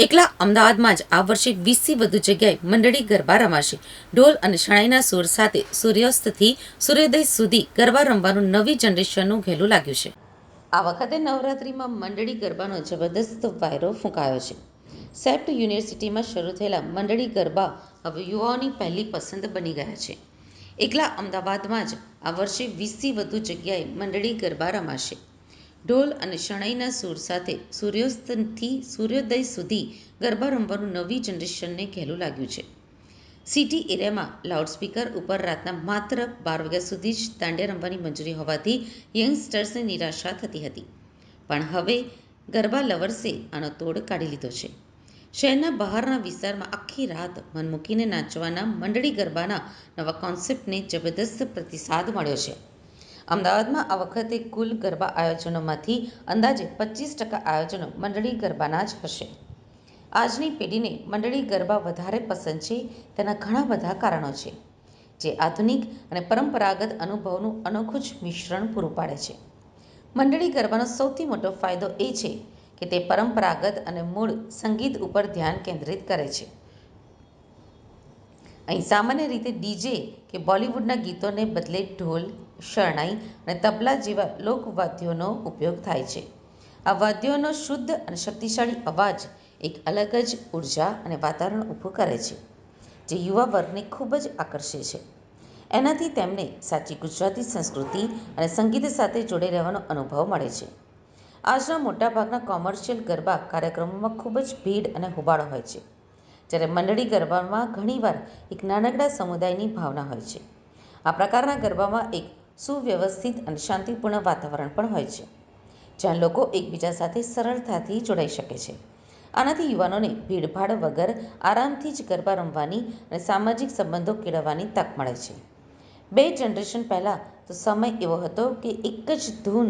એકલા અમદાવાદમાં જ આ વર્ષે વીસથી વધુ જગ્યાએ મંડળી ગરબા રમાશે. ઢોલ અને શણાઈના સૂર સાથે સૂર્યાસ્તથી સૂર્યોદય સુધી ગરબા રમવાનું નવી જનરેશનનું ઘેલું લાગ્યું છે. આ વખતે નવરાત્રિમાં મંડળી ગરબાનો જબરદસ્ત વાયરો ફૂંકાયો છે. સેપ્ટ યુનિવર્સિટીમાં શરૂ થયેલા મંડળી ગરબા હવે યુવાઓની પહેલી પસંદ બની ગયા છે. એકલા અમદાવાદમાં જ આ વર્ષે વીસથી વધુ જગ્યાએ મંડળી ગરબા રમાશે. ઢોલ અને શણાઈના સૂર સાથે સૂર્યોસ્તથી સૂર્યોદય સુધી ગરબા રમવાનું નવી જનરેશનને ઘેલું લાગ્યું છે. સિટી એરિયામાં લાઉડસ્પીકર ઉપર રાતના માત્ર બાર વાગ્યા સુધી જ દાંડિયા રમવાની મંજૂરી હોવાથી યંગસ્ટર્સને નિરાશા થતી હતી. પણ હવે ગરબા લવર્સે આનો તોડ કાઢી લીધો છે. શહેરના બહારના વિસ્તારમાં આખી રાત મન મૂકીને નાચવાના મંડળી ગરબાના નવા કોન્સેપ્ટને જબરદસ્ત પ્રતિસાદ મળ્યો છે. અમદાવાદમાં આ વખતે કુલ ગરબા આયોજનોમાંથી અંદાજે પચીસ ટકા આયોજનો મંડળી ગરબાના જ હશે. આજની પેઢીને મંડળી ગરબા વધારે પસંદ છે તેના ઘણા બધા કારણો છે, જે આધુનિક અને પરંપરાગત અનુભવનું અનોખું જ મિશ્રણ પૂરું પાડે છે. મંડળી ગરબાનો સૌથી મોટો ફાયદો એ છે કે તે પરંપરાગત અને મૂળ સંગીત ઉપર ધ્યાન કેન્દ્રિત કરે છે. અહીં સામાન્ય રીતે ડીજે કે બોલિવૂડના ગીતોને બદલે ઢોલ, શરણાઈ અને તબલા જેવા લોકવાદ્યોનો ઉપયોગ થાય છે. આ વાદ્યોનો શુદ્ધ અને શક્તિશાળી અવાજ એક અલગ જ ઊર્જા અને વાતાવરણ ઊભું કરે છે, જે યુવા વર્ગને ખૂબ જ આકર્ષે છે. એનાથી તેમને સાચી ગુજરાતી સંસ્કૃતિ અને સંગીત સાથે જોડે રહેવાનો અનુભવ મળે છે. આજના મોટાભાગના કોમર્શિયલ ગરબા કાર્યક્રમોમાં ખૂબ જ ભીડ અને હોબાળો હોય છે. જ્યારે મંડળી ગરબામાં ઘણીવાર એક નાનકડા સમુદાયની ભાવના હોય છે. આ પ્રકારના ગરબામાં એક સુવ્યવસ્થિત અને શાંતિપૂર્ણ વાતાવરણ પણ હોય છે, જ્યાં લોકો એકબીજા સાથે સરળતાથી જોડાઈ શકે છે. આનાથી યુવાનોને ભીડભાડ વગર આરામથી જ ગરબા રમવાની અને સામાજિક સંબંધો કેળવવાની તક મળે છે. બે જનરેશન પહેલાં તો સમય એવો હતો કે એક જ ધૂન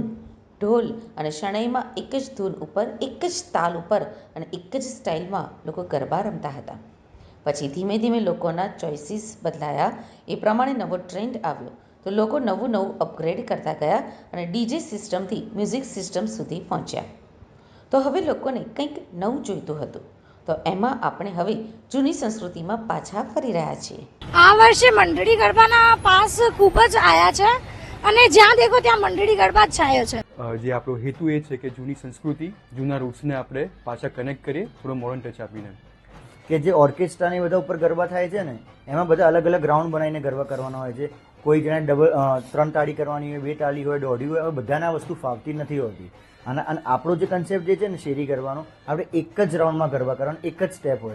ઢોલ અને શરણાઈમાં એક જ ધૂન ઉપર, એક જ તાલ ઉપર અને એક જ સ્ટાઇલમાં લોકો ગરબા રમતા હતા. પછી ધીમે ધીમે લોકોના ચોઇસીસ બદલાયા. એ પ્રમાણે નવો ટ્રેન્ડ આવ્યો. તો લોકો નવું નવું અપગ્રેડ કરતા ગયા અને ડીજે સિસ્ટમથી મ્યુઝિક સિસ્ટમ સુધી પહોંચ્યા. તો હવે લોકોને કંઈક નવું જોઈતું હતું. તો એમાં આપણે હવે જૂની સંસ્કૃતિમાં પાછા ફરી રહ્યા છીએ. આ વર્ષે મંડળી ગરબાના પાસ ખૂબ જ આવ્યા છે. અને જ્યાં દેખો ત્યાં મંડળી ગરબા જ છાયો છે. જે આપણો હેતુ એ છે કે જૂની સંસ્કૃતિ જૂના રૂટ્સને આપણે પાછા કનેક્ટ કરીએ થોડો મોડર્ન ટચ આપીને. કે જે ઓર્કેસ્ટ્રા ને બધા ઉપર ગરબા થાય છે ને એમાં બધા અલગ અલગ ગ્રાઉન્ડ બનાવીને ગરબા કરવાના હોય છે. કોઈ જણા ડબલ ત્રણ તાળી કરવાની હોય બે તાળી હોય દોઢી હોય હવે બધાને આ વસ્તુ ફાવતી નથી હોતી. અને અને આપણો જે કન્સેપ્ટ જે છે ને શેરી ગરબાનો આપણે એક જ રાઉન્ડમાં ગરબા કરવાનો એક જ સ્ટેપ હોય.